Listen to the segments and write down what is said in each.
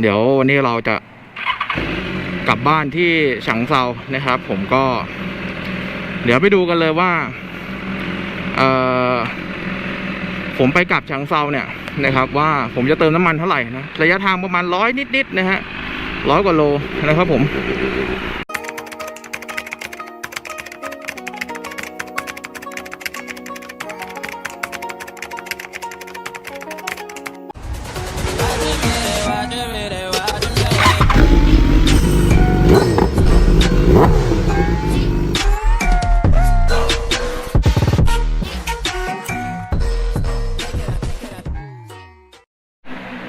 เดี๋ยววันนี้เราจะกลับบ้านที่ฉังเซานะครับ ผมก็ เดี๋ยวไปดูกันเลยว่าเออผมไปกลับฉังเซาเนี่ยนะครับ ว่าผมจะเติมน้ำมันเท่าไหร่นะระยะทางประมาณร้อยนิดๆนะฮะร้อยกว่าโลนะครับผม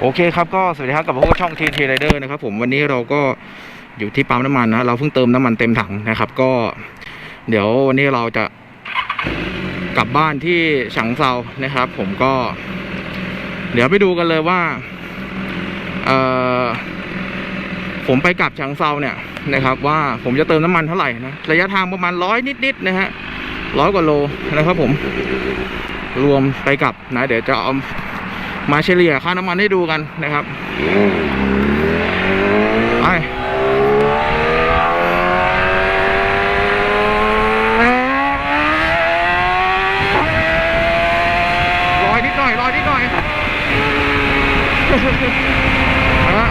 โอเคครับก็สวัสดีครับกับพวกช่องทีทีไรเดอร์นะครับผมวันนี้เราก็อยู่ที่ปั๊มน้ำมันนะเราเพิ่งเติมน้ำมันเต็มถังนะครับ ก็ เดี๋ยววันนี้เราจะกลับบ้านที่ฉางเซานะครับ ผมก็ เดี๋ยวไปดูกันเลยว่าเออผมไปกลับฉางเซาเนี่ยนะครับ ว่าผมจะเติมน้ำมันเท่าไหร่นะระยะทางประมาณร้อยนิดๆนะฮะร้อยกว่าโลนะครับผมรวมไปกลับนะ เดี๋ยวจะเอา มาเฉลี่ยค่าน้ำมันให้ดูกันนะครับไปลอยนิดหน่อยลอยนิดหน่อย นะฮะ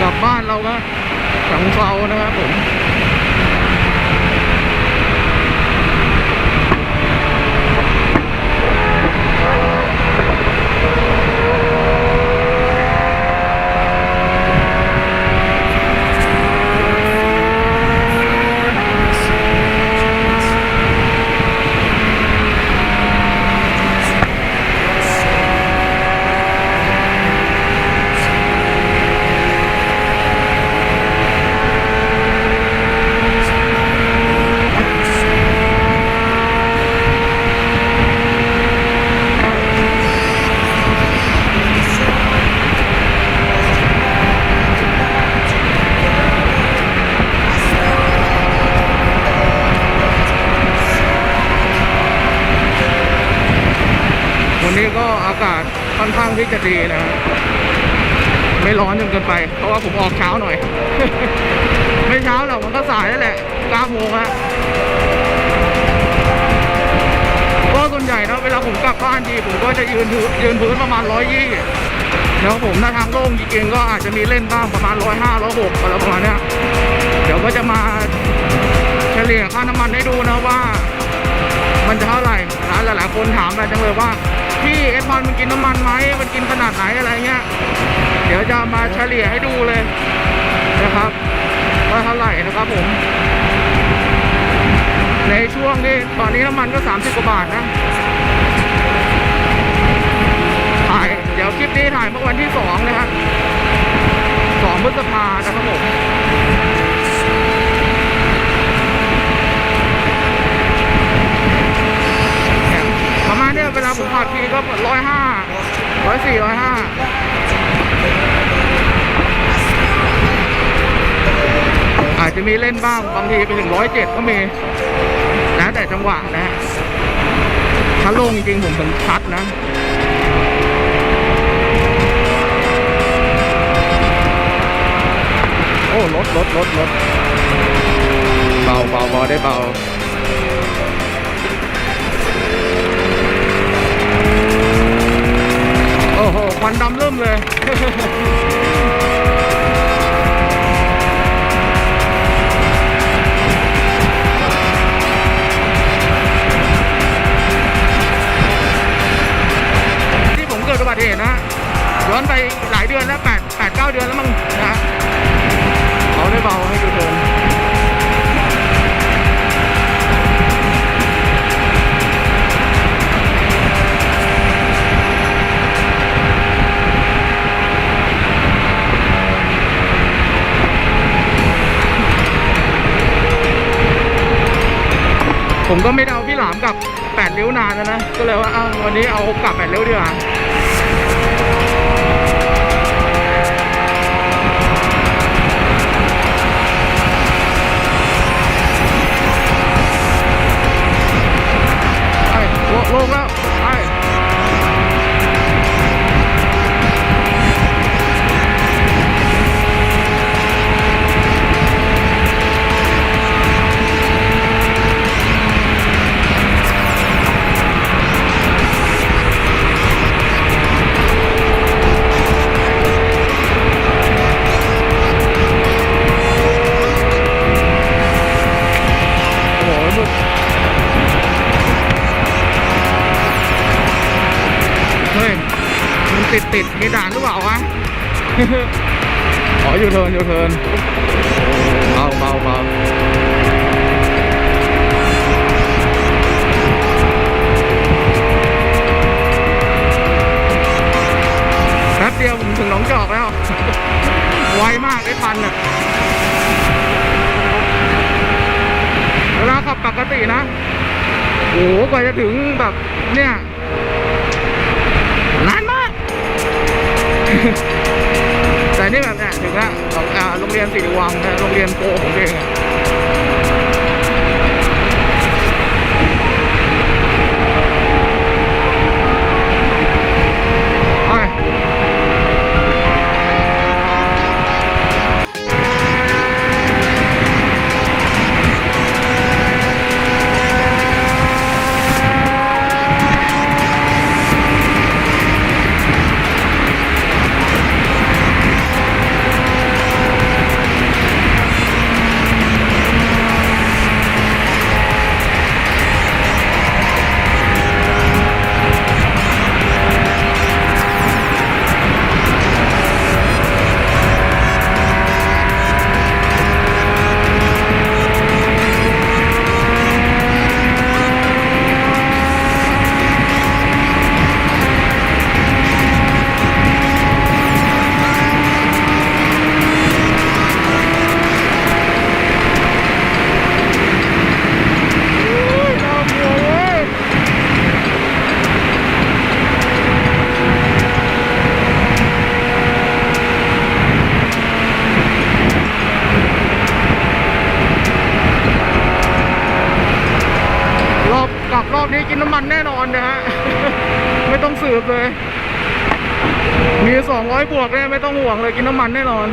กลับบ้านเราก็สั งเซานะครับผม วันนี้ก็อากาศค่อนข้างที่จะดีนะฮะไม่ร้อนจนเกินไป เพราะว่าผมออกเช้าหน่อย ไม่เช้าหรอกมันก็สายแล้วแหละ9โมงฮะก็ส่วนใหญ่นะเวลาผมกลับบ้านทีผมก็จะยืนพื้นยืนพื้นประมาณร้อยยี่แล้วผมถ้าทางโล่งจริงๆก็อาจจะมีเล่นบ้างประมาณร้อยห้าร้อยหกอะไรประมาณเนี้ยเดี๋ยวก็จะมาเฉลี่ยค่าน้ำมันให้ดูนะว่า มันจะเท่าไหร่นะหลายๆคนถามมาจังเลยว่า พี่เอสพอนมันกินน้ำมันไหมมันกินขนาดไหนอะไรเงี้ย เดี๋ยวจะมาเฉลี่ยให้ดูเลยนะครับว่าเท่าไหร่นะครับผม ในช่วงนี้ตอนนี้น้ำมันก็ 30 กว่าบาทนะถ่ายเดี๋ยวคลิปนี้ถ่ายเมื่อวันที่ 2 นะครับ2พฤษภานะครับผม เนี่ย ประมาณเนี้ยเวลาผมขับทีก็ร้อยห้าร้อยสี่ร้อยห้าอาจจะมีเล่นบ้างบางทีไปถึงร้อยเจ็ดก็มีนะแต่จังหวะนะฮะถ้าโล่งจริงผมถึงชัดนะโอ้รถรถรถรถเบาเบาเบาได้เบา โอ้โหควันดำเริ่มเลย ก็ไม่ไดเอาพี่หลามกับ8ลี้ยวนานแล้วนะ ก็เลยว่าอ้าววันนี้เอากลับ8ลี้ยวดีกว่าโลงแล้ว ติดติดมีด่านหรือเปล่าวะอ๋ออยู่เทิร์นอยู่เทิร์นเบาเบาเบาแป๊บเดียวผมถึงหนองจอกแล้ว ไวมากได้พันอะเวลาขับปกตินะโอ้โหกว่าจะถึงแบบเนี่ย แต่นี่แบบเนี่ยถึงแล้วของโรงเรียนสิริวังนะโรงเรียนโปของตัวเอง สืบเลย มีสองร้อยบวกเนี่ยไม่ต้องห่วงเลยกินน้ำมันแน่นอน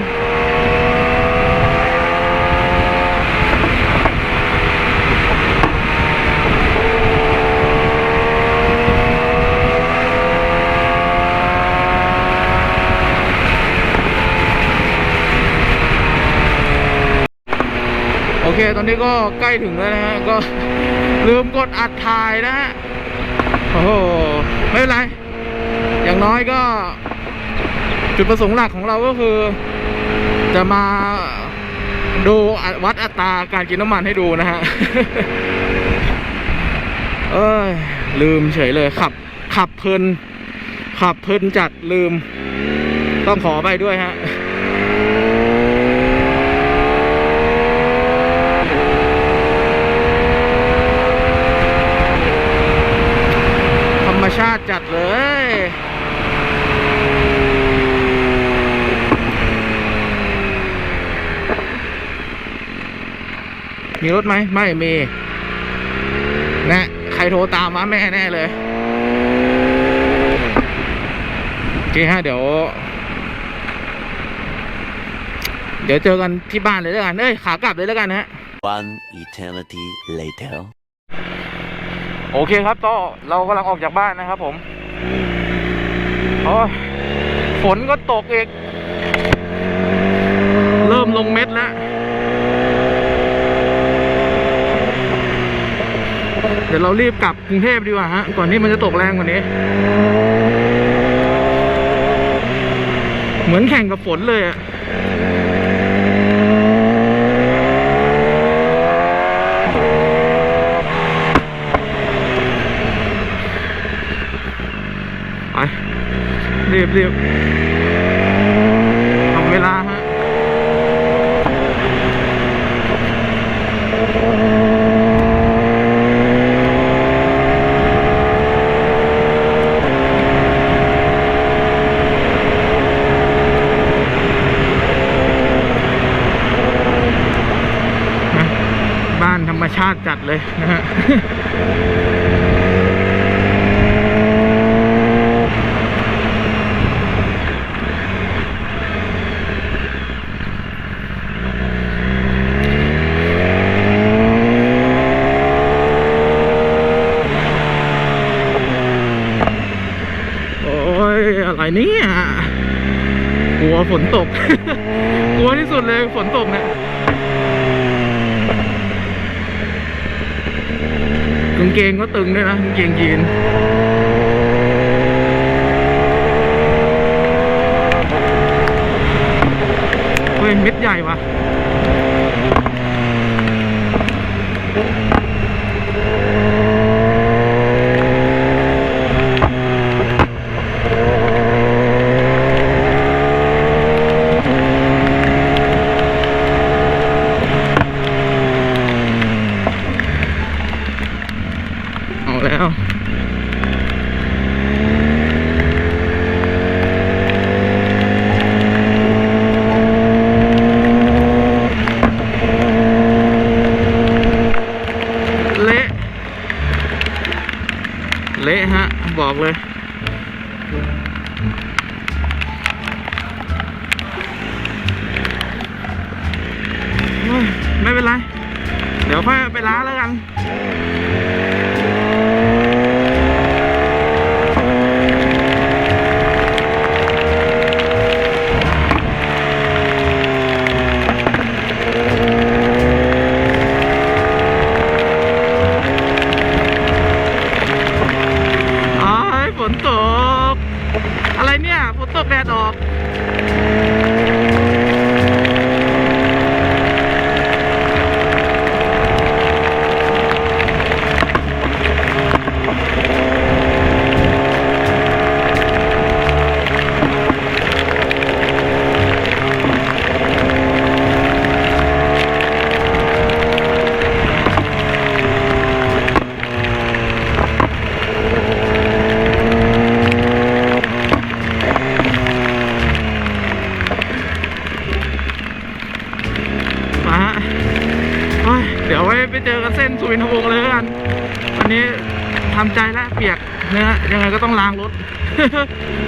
โอเค ตอนนี้ก็ใกล้ถึงแล้วนะฮะ ก็ลืมกดอัดถ่ายนะฮะ โอ้โห ไม่เป็นไร อย่างน้อยก็ จุดประสงค์หลักของเราก็คือ จะมาดูวัดอัตราการกินน้ำมันให้ดูนะฮะ เอ้ย ลืมเฉยเลยขับ ขับเพลิน ขับเพลินจัดลืม ต้องขอไปด้วยฮะ ธรรมชาติจัดเลย มีรถไหมไม่มีแนะใครโทรตามมาแม่แน่เลยโอเคฮะเดี๋ยว เดี๋ยวเจอกันที่บ้านเลยแล้วกันเอ้ยขากลับเลยแล้วกันนะฮะ One eternity later. โอเคครับต่อเรากำลังออกจากบ้านนะครับผมโอ้ยฝนก็ตกอีก เริ่มลงเม็ดแล้ว เดี๋ยวเรารีบกลับกรุงเทพดีกว่าฮะ ก่อนที่มันจะตกแรงกว่านี้ เหมือนแข่งกับฝนเลยอะไปรีบรีบทำเวลาฮะ นะบ้านธรรมชาติจัด เลยนะฮะโอ้ยอะไรเนี่ยกลัวฝนตก กลัวที่สุดเลยฝนตกเนี่ย เกงก็ตึงด้วยนะกางเกงยีนเฮ้ยเม็ดใหญ่ว่ะ ค่อยไปล้าแล้วกัน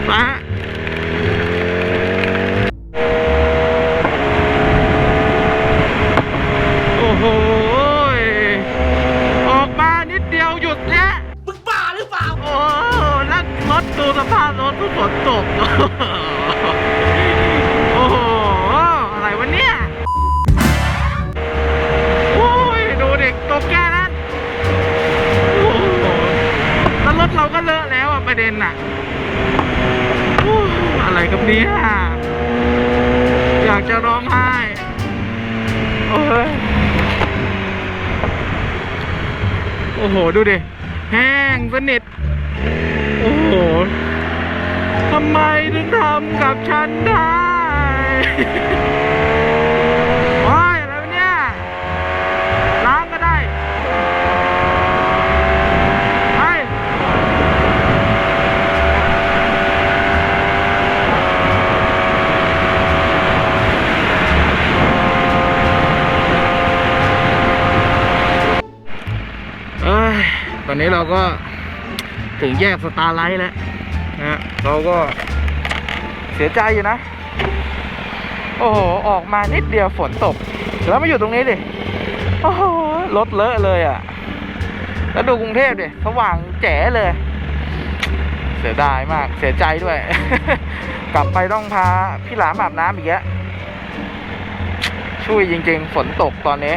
ไป โอ้โห ดูดิ แห้งสนิท โอ้โห ทำไมถึงทำกับฉันได้ โอ้ยอะไรวะเนี่ย ล้างก็ได้ไปเอ้ย ตอนนี้เราก็ถึงแยกสตาร์ไลท์แล้วนะเราก็เสียใจอยู่นะ โอ้โห ออกมานิดเดียวฝนตก แล้วมาอยู่ตรงนี้ดิ โอ้โห รถเลอะเลยอะ แล้วดูกรุงเทพดิ สว่างแจ๋เลย เสียดายมาก เสียใจด้วย กลับไปต้องพาพี่หลามอาบน้ำอีกแล้วช่วยจริงๆ ฝนตกตอนนี้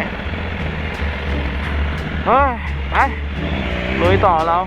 เฮ้ย ไป ลุยต่อเรา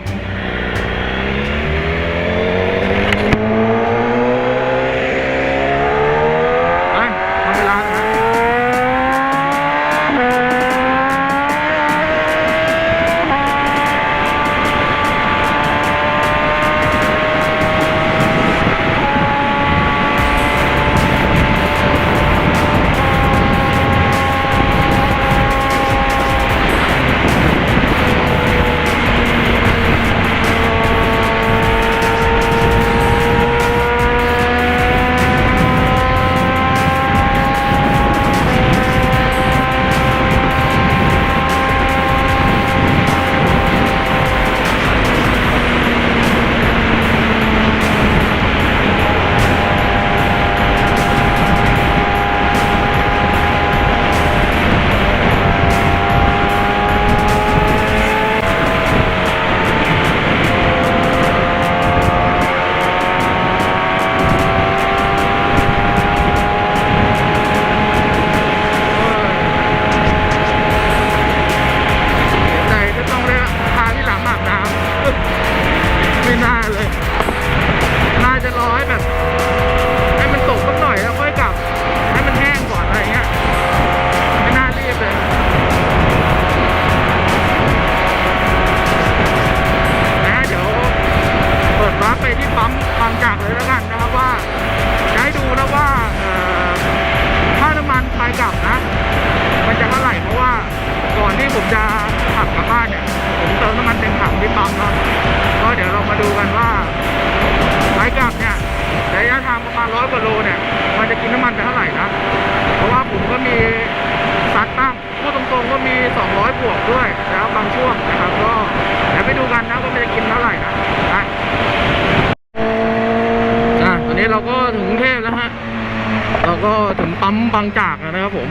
บางจากนะครับผม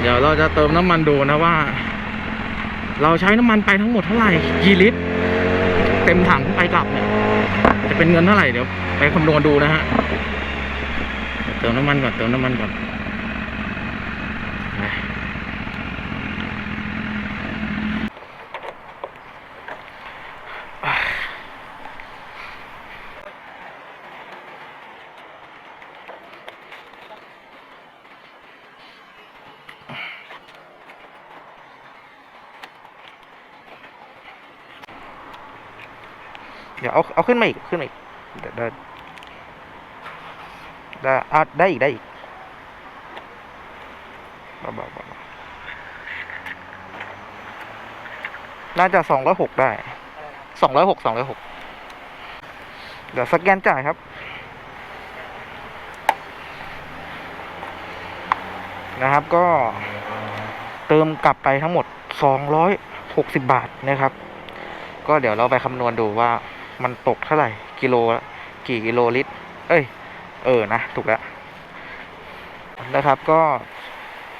เดี๋ยวเราจะเติมน้ำมันดูนะว่า เราใช้น้ำมันไปทั้งหมดเท่าไหร่กี่ลิตร เต็มถังไปกลับเนี่ย จะเป็นเงินเท่าไหร่เดี๋ยวไปคำนวณดูนะฮะเดี๋ยวเติมน้ำมันก่อนเติมน้ำมันก่อน เดี๋ยวเอาเอาขึ้นมาอีกขึ้นมาอีกเดี๋ยวได้ได้อะได้อีกได้อีกเบาๆเบาน่าจะสองร้อยหกได้สองร้อยหกสองร้อยหกเดี๋ยวสแกนจ่ายครับนะครับก็เติมกลับไปทั้งหมดสองร้อยหกสิบบาทนะครับ ก็เดี๋ยวเราไปคำนวณดูว่า มันตกเท่าไหร่ กิโลกี่กิโลลิตร เอ้ย เออนะ ถูกแล้วนะครับก็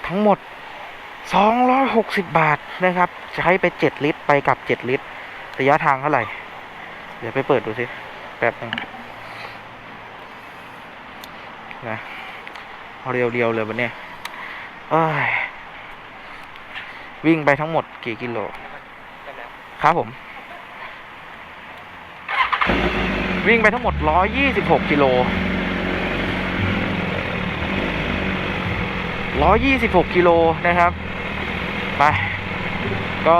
ทั้งหมด 260 บาทนะครับ ใช้ไป 7 ลิตร ไปกับ 7 ลิตร ระยะทางเท่าไหร่ เดี๋ยวไปเปิดดูสิแป๊บนึงนะเอาเรียวๆเลยวันนี้เอ้ยวิ่งไปทั้งหมดกี่กิโล ครับผม วิ่งไปทั้งหมด 126 กิโล 126 กิโลนะครับ ไป ก็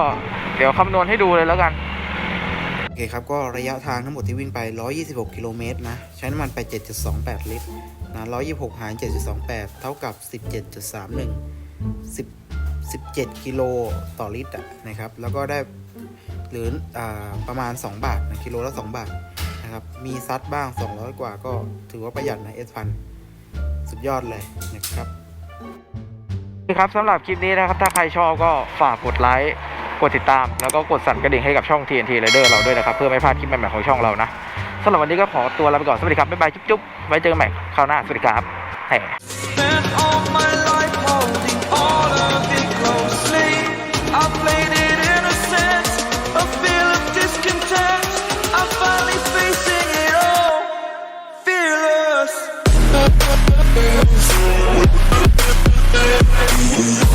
เดี๋ยวคำนวณให้ดูเลยแล้วกัน โอเคครับ ก็ระยะทางทั้งหมดที่วิ่งไป 126 กิโลเมตรนะ ใช้น้ำมันไป 7.28 ลิตรนะ126 หาร 7.28 เท่ากับ 17.31 10 17 กิโลต่อลิตรนะครับ แล้วก็ได้หรืออประมาณ 2 บาทนะกิโลละ 2 บาท มีซัดบ้าง 200 กว่าก็ถือว่าประหยัดนะ S พันสุดยอดเลยนะครับครับสำหรับคลิปนี้นะครับ ถ้าใครชอบก็ฝากกดไลค์กดติดตาม แล้วก็กดสั่นกระดิ่งให้กับช่อง TNT Rider เราด้วยนะครับ เพื่อไม่พลาดคลิปใหม่ๆของช่องเรานะสำหรับวันนี้ก็ขอตัวลาไปก่อน สวัสดีครับ บ๊ายบาย จุ๊บๆ ไว้เจอกันใหม่คราวหน้า สวัสดีครับแหม Yeah.